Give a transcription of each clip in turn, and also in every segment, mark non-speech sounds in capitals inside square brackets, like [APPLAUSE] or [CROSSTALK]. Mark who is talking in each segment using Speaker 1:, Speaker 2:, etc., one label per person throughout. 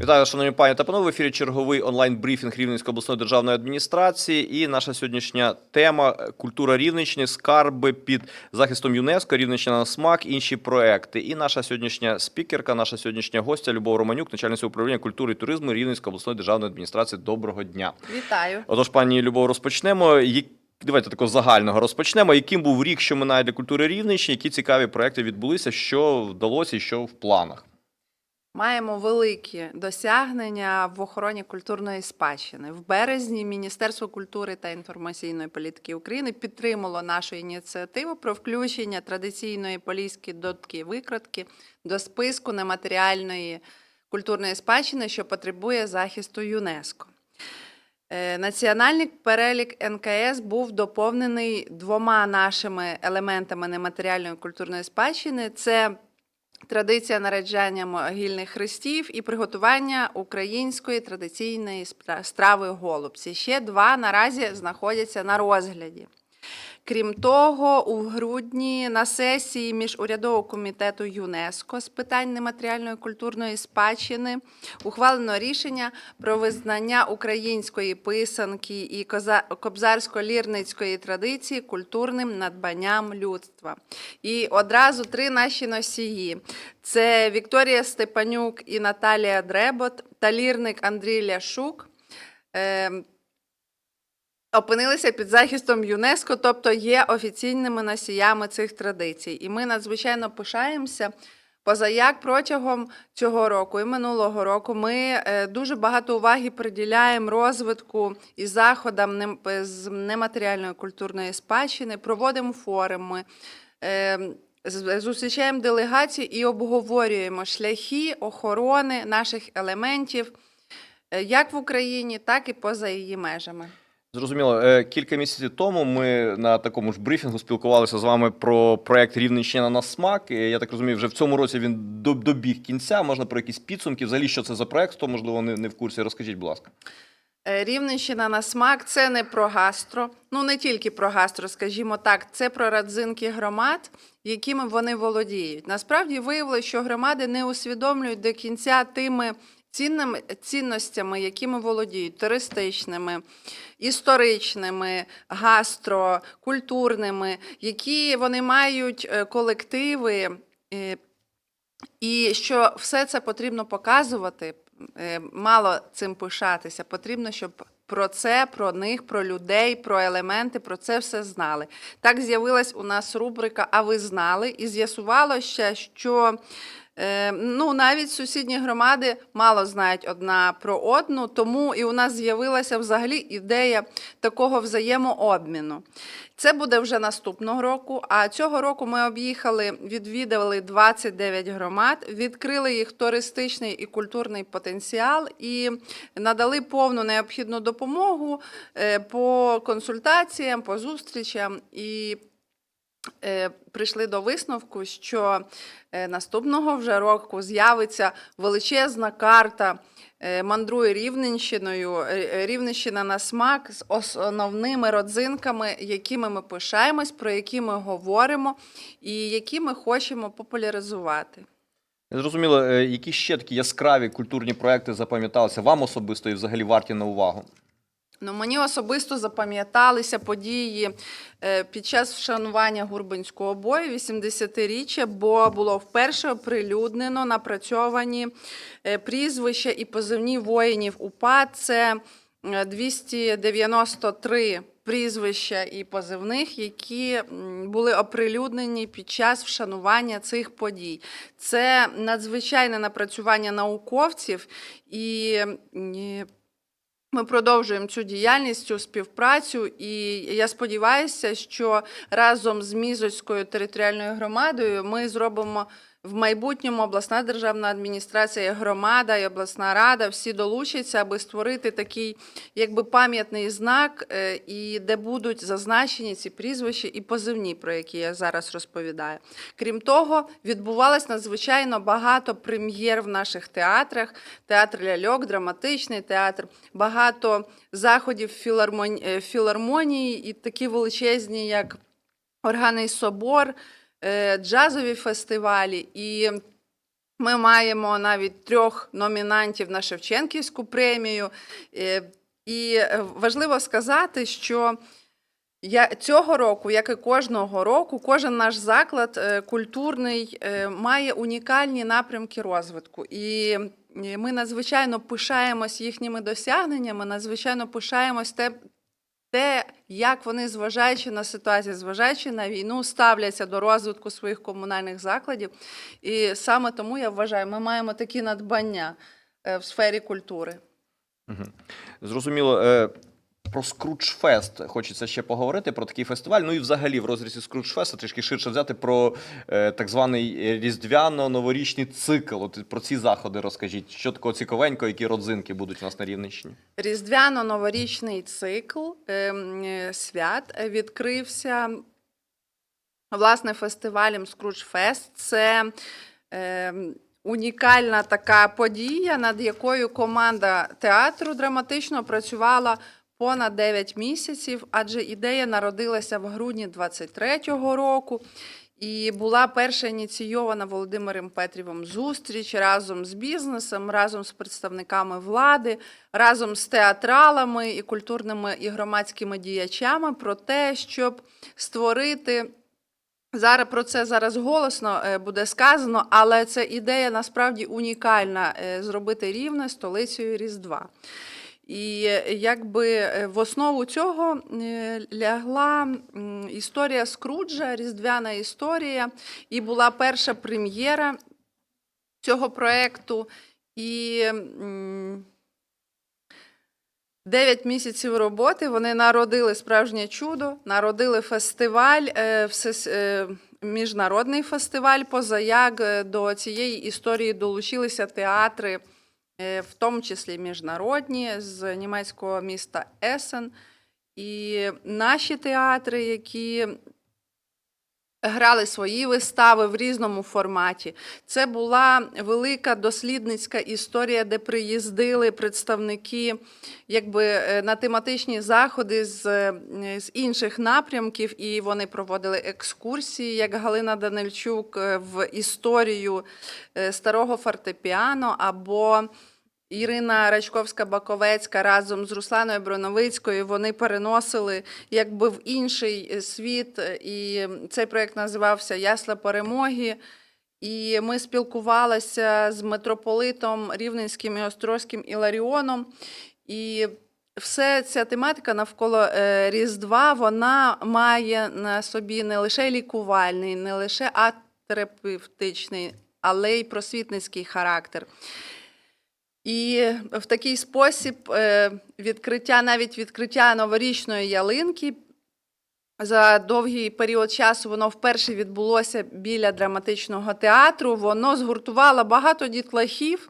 Speaker 1: Вітаю, шановні пані та панове. В ефірі черговий онлайн-брифінг Рівненської обласної державної адміністрації. І наша сьогоднішня тема культура Рівненщини, скарби під захистом ЮНЕСКО, Рівненщина на смак, інші проекти. І наша сьогоднішня спікерка, наша сьогоднішня гостя Любов Романюк, начальниця управління культури і туризму Рівненської обласної державної адміністрації. Доброго дня.
Speaker 2: Вітаю.
Speaker 1: Отож, пані Любов, розпочнемо. Давайте такого загального розпочнемо. Яким був рік, що минає для культури Рівненщини, які цікаві проекти відбулися, що вдалося і що в планах?
Speaker 2: Маємо великі досягнення в охороні культурної спадщини. В березні Міністерство культури та інформаційної політики України підтримало нашу ініціативу про включення традиційної поліської дотки викрадки до списку нематеріальної культурної спадщини, що потребує захисту ЮНЕСКО. Е, Національний перелік НКС був доповнений двома нашими елементами нематеріальної культурної спадщини: це традиція нараджання могильних хрестів і приготування української традиційної страви голубці. Ще два наразі знаходяться на розгляді. Крім того, у грудні на сесії міжурядового комітету ЮНЕСКО з питань нематеріальної культурної спадщини ухвалено рішення про визнання української писанки і кобзарсько-лірницької традиції культурним надбанням людства. І одразу три наші носії: це Вікторія Степанюк і Наталія Дребот та лірник Андрій Ляшук. Опинилися під захистом ЮНЕСКО, тобто є офіційними носіями цих традицій. І ми надзвичайно пишаємося. Позаяк протягом цього року і минулого року ми е, дуже багато уваги приділяємо розвитку і заходам з нематеріальної культурної спадщини, проводимо форуми, е, зустрічаємо делегації і обговорюємо шляхи охорони наших елементів е, як в Україні, так і поза її межами.
Speaker 1: Зрозуміло, Е, кілька місяців тому ми на такому ж брифінгу спілкувалися з вами про проект Рівненщина на смак. Я так розумію, вже в цьому році він добіг кінця. Можна про якісь підсумки. Взагалі, що це за проект? Хто можливо не, в курсі? Розкажіть, будь ласка.
Speaker 2: Е, Рівненщина на смак це не про гастро, ну не тільки про гастро, скажімо так, це про родзинки громад, якими вони володіють. Насправді виявилося, що громади не усвідомлюють до кінця тими цінними цінностями, якими володіють туристичними, історичними, гастро, культурними, які вони мають е, колективи. е, і що все це потрібно показувати, е, мало цим пишатися. Потрібно, щоб про це, про них, про людей, про елементи, про це все знали. Так з'явилась у нас рубрика А ви знали? І з'ясувалося, що ну, навіть сусідні громади мало знають одна про одну, тому і у нас з'явилася взагалі ідея такого взаємообміну. Це буде вже наступного року. А цього року ми об'їхали, відвідали 29 громад, відкрили їх туристичний і культурний потенціал і надали повну необхідну допомогу е, по консультаціям, по зустрічам. І е, прийшли до висновку, що е, наступного вже року з'явиться величезна карта. е, Мандрує Рівненщиною, е, е, Рівненщина на смак з основними родзинками, якими ми пишаємось, про які ми говоримо і які ми хочемо популяризувати.
Speaker 1: Зрозуміло, е, які ще такі яскраві культурні проекти запам'яталися вам особисто і взагалі варті на увагу?
Speaker 2: Ну, мені особисто запам'яталися події е, під час вшанування Гурбинського бою 80-річчя, бо було вперше оприлюднено напрацьовані е, прізвища і позивні воїнів УПА. Це е, 293 прізвища і позивних, які були оприлюднені під час вшанування цих подій. Це надзвичайне напрацювання науковців і. Ми продовжуємо цю діяльність, цю співпрацю, і я сподіваюся, що разом з Мізоцькою територіальною громадою ми зробимо в майбутньому обласна державна адміністрація, громада і обласна рада всі долучаться, аби створити такий якби пам'ятний знак, е, і де будуть зазначені ці прізвища і позивні, про які я зараз розповідаю. Крім того, відбувалось надзвичайно багато прем'єр в наших театрах: театр ляльок, драматичний театр, багато заходів філармон- е, філармонії і такі величезні, як Органний собор, джазові фестивалі. І Ми маємо навіть трьох номінантів на Шевченківську премію. Е, І е, важливо сказати, що я, цього року, як і кожного року, кожен наш заклад е, культурний е, має унікальні напрямки розвитку. І е, ми надзвичайно пишаємось їхніми досягненнями, надзвичайно пишаємось те, як вони, зважаючи на ситуацію, зважаючи на війну, ставляться до розвитку своїх комунальних закладів. І саме тому я вважаю, ми маємо такі надбання е, в сфері культури.
Speaker 1: Зрозуміло. Е, Про Скрудж-фест хочеться ще поговорити про такий фестиваль. Ну і взагалі в розрізі Скрудж-феста трішки ширше взяти про е, так званий різдвяно-новорічний цикл. От про ці заходи розкажіть. Що такого цікавенького, які родзинки будуть у нас на Рівненщині?
Speaker 2: Різдвяно-новорічний цикл ем, е, свят е, відкрився власне фестивалем Скрудж-фест. Це ем, унікальна така подія, над якою команда театру драматично працювала понад 9 місяців, адже ідея народилася в грудні 23-го року. І була перша ініційована Володимиром Петрівим зустріч разом з бізнесом, разом з представниками влади, разом з театралами і культурними і громадськими діячами про те, щоб створити. Зараз про це зараз голосно е, буде сказано, але це ідея насправді унікальна е, зробити рівне столицею Різдва. І е, якби е, в основу цього е, лягла історія Скруджа, різдвяна історія, і була перша прем'єра цього проєкту. І Дев'ять місяців роботи вони народили справжнє чудо, народили фестиваль, міжнародний фестиваль. Позаяк е, до цієї історії долучилися театри, в тому числі міжнародні, з німецького міста Есен. І наші театри, які грали свої вистави в різному форматі. Це була велика дослідницька історія, де приїздили представники якби, е, на тематичні заходи з, е, з інших напрямків, і вони проводили екскурсії, як Галина Данильчук е, в історію старого фортепіано або Ірина Рачковська-Баковецька разом з Русланою Броновицькою вони переносили якби в інший е, світ. е, І цей проєкт називався Ясла перемоги. І ми спілкувалися з митрополитом Рівненським і Острозьким Іларіоном. І все ця тематика навколо е, Різдва вона має на собі не лише лікувальний, не лише атерапевтичний, але й просвітницький характер. І в такий спосіб е, відкриття, навіть відкриття новорічної ялинки за довгий період часу воно вперше відбулося біля драматичного театру. Воно згуртувало багато дітлахів,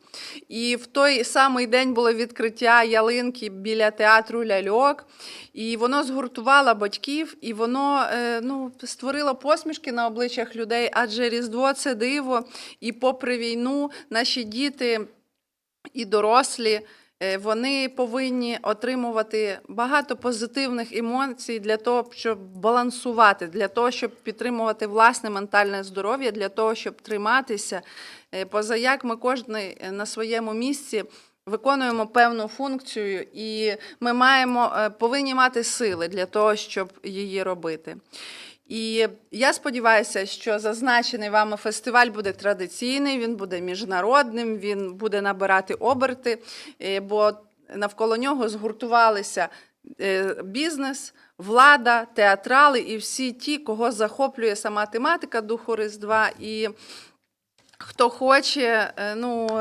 Speaker 2: і в той самий день було відкриття ялинки біля театру ляльок. І воно згуртувало батьків, і воно е, ну, створило посмішки на обличчях людей, адже Різдво це диво. І попри війну наші діти і дорослі. е, Вони повинні отримувати багато позитивних емоцій для того, щоб балансувати, для того, щоб підтримувати власне ментальне здоров'я, для того, щоб триматися. Е, Позаяк ми кожен на своєму місці виконуємо певну функцію, і ми маємо, е, повинні мати сили для того, щоб її робити. І я сподіваюся, що зазначений вами фестиваль буде традиційний, він буде міжнародним, він буде набирати оберти, е, бо навколо нього згуртувалися е, бізнес, влада, театрали і всі ті, кого захоплює сама тематика Духу Різдва. І хто хоче е, ну,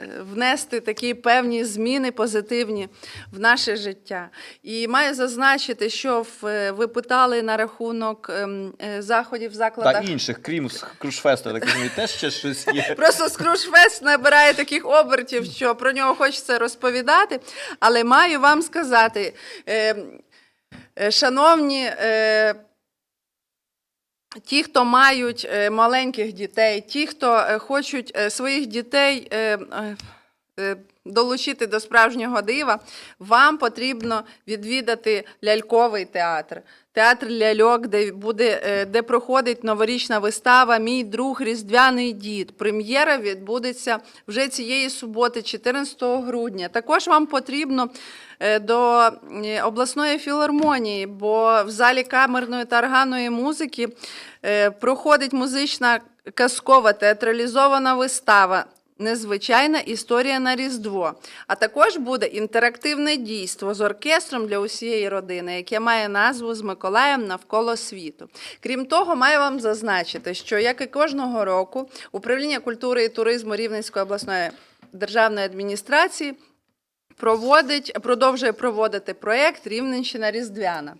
Speaker 2: внести такі певні зміни позитивні в наше життя. І маю зазначити, що е, ви питали на рахунок ем, е, заходів в
Speaker 1: Та інших, крім Скрудж-фесту, я так розумію, теж ще щось є. [LAUGHS]
Speaker 2: Просто Скрудж-фест набирає таких обертів, що про нього хочеться розповідати. Але маю вам сказати, е, е, шановні. Ті, хто мають е, маленьких дітей, ті, хто е, хочуть е, своїх дітей долучити до справжнього дива, вам потрібно відвідати ляльковий театр. театр ляльок, де буде е, де проходить новорічна вистава Мій друг Різдвяний дід. Прем'єра відбудеться вже цієї суботи, 14 грудня. Також вам потрібно е, до е, обласної філармонії, бо в залі камерної та органної музики е, проходить музична казкова театралізована вистава. Незвичайна історія на Різдво. А також буде інтерактивне дійство з оркестром для усієї родини, яке має назву з Миколаєм навколо світу. Крім того, маю вам зазначити, що як і кожного року, управління культури і туризму Рівненської обласної державної адміністрації проводить, продовжує проводити проєкт Рівненщина Різдвяна.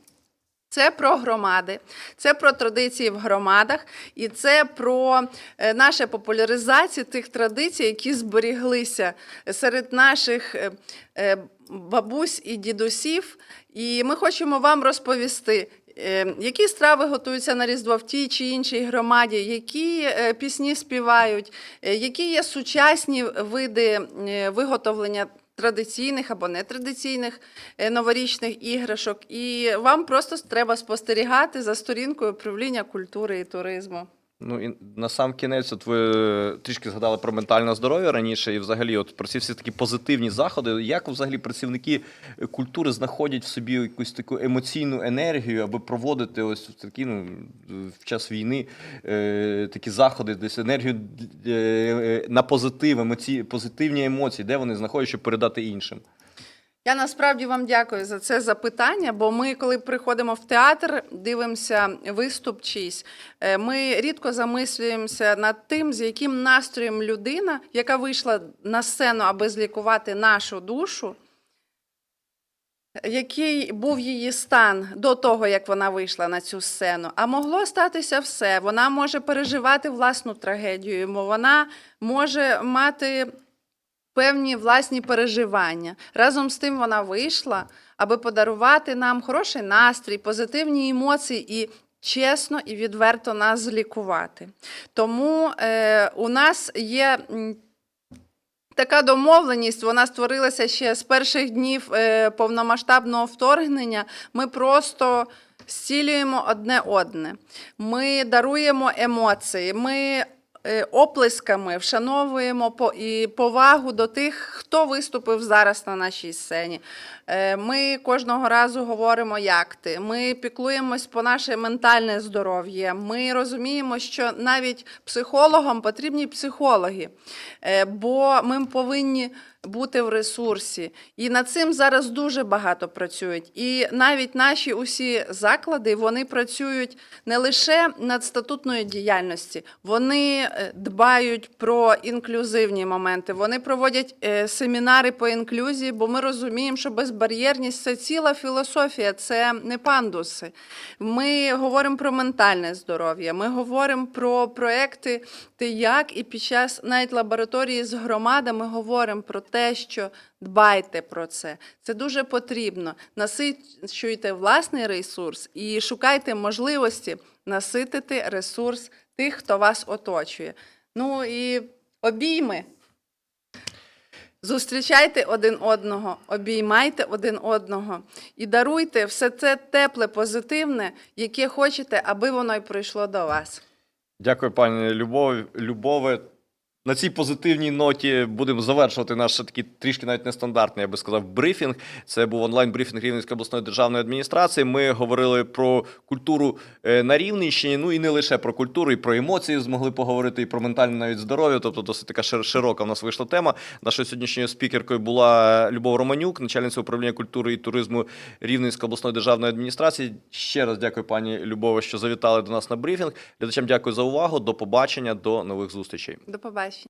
Speaker 2: Це про громади, це про традиції в громадах, і це про е, нашу популяризацію тих традицій, які зберіглися серед наших е, е, бабусь і дідусів. І ми хочемо вам розповісти. Які страви готуються на Різдво в тій чи іншій громаді, які пісні співають, які є сучасні види виготовлення традиційних або нетрадиційних е, новорічних іграшок. І вам просто треба спостерігати за сторінкою управління культури і туризму.
Speaker 1: Ну і на сам кінець, от ви трішки згадали про ментальне здоров'я раніше, і взагалі, от про ці всі такі позитивні заходи. Як взагалі працівники культури знаходять в собі якусь таку емоційну енергію, аби проводити ось такі ну в час війни е, такі заходи, десь енергію е, е, на позитив, емоці... позитивні емоції, де вони знаходять, щоб передати іншим?
Speaker 2: Я насправді вам дякую за це запитання, бо ми, коли приходимо в театр, дивимося виступ чийсь, е, ми рідко замислюємося над тим, з яким настроєм людина, яка вийшла на сцену, аби злікувати нашу душу, який був її стан до того, як вона вийшла на цю сцену. А могло статися все. Вона може переживати власну трагедію, вона може мати певні власні переживання. Разом з тим вона вийшла, аби подарувати нам хороший настрій, позитивні емоції і чесно і відверто нас злікувати. Тому е, у нас є. Така домовленість вона створилася ще з перших днів е, повномасштабного вторгнення. Ми просто зцілюємо одне одне. Ми даруємо емоції. Ми оплесками вшановуємо і повагу до тих, хто виступив зараз на нашій сцені. Е, Ми кожного разу говоримо, як ти. Ми піклуємось по наше ментальне здоров'я. Ми розуміємо, що навіть психологам потрібні психологи, е, бо ми повинні бути в ресурсі. І над цим зараз дуже багато працюють. І навіть наші усі заклади вони працюють не лише над статутною діяльністю, вони е, дбають про інклюзивні моменти. Вони проводять е, семінари по інклюзії, бо ми розуміємо, що безбар'єрність це ціла філософія, це не пандуси. Ми говоримо про ментальне здоров'я, ми говоримо про проекти, ти як і під час навіть лабораторії з громадами говоримо про те, що дбайте про це. Це дуже потрібно. Насичуйте власний ресурс і шукайте можливості наситити ресурс тих, хто вас оточує. Ну і обійми. Зустрічайте один одного, обіймайте один одного і даруйте все це тепле, позитивне, яке хочете, аби воно й прийшло до вас.
Speaker 1: Дякую, пані Любові. Любове. На цій позитивній ноті будемо завершувати наш такий трішки навіть нестандартний, я би сказав, брифінг. Це був онлайн-брифінг Рівненської обласної державної адміністрації. Ми говорили про культуру е, на Рівненщині. Ну і не лише про культуру, і про емоції змогли поговорити, і про ментальне навіть здоров'я. Тобто досить така шир- широка в нас вийшла тема. Нашою сьогоднішньою спікеркою була Любов Романюк, начальниця управління культури і туризму Рівненської обласної державної адміністрації. Ще раз дякую, пані Любове, що завітали до нас на брифінг. Глядачам дякую за увагу. До побачення, до нових зустрічей.
Speaker 2: До побачення удачі.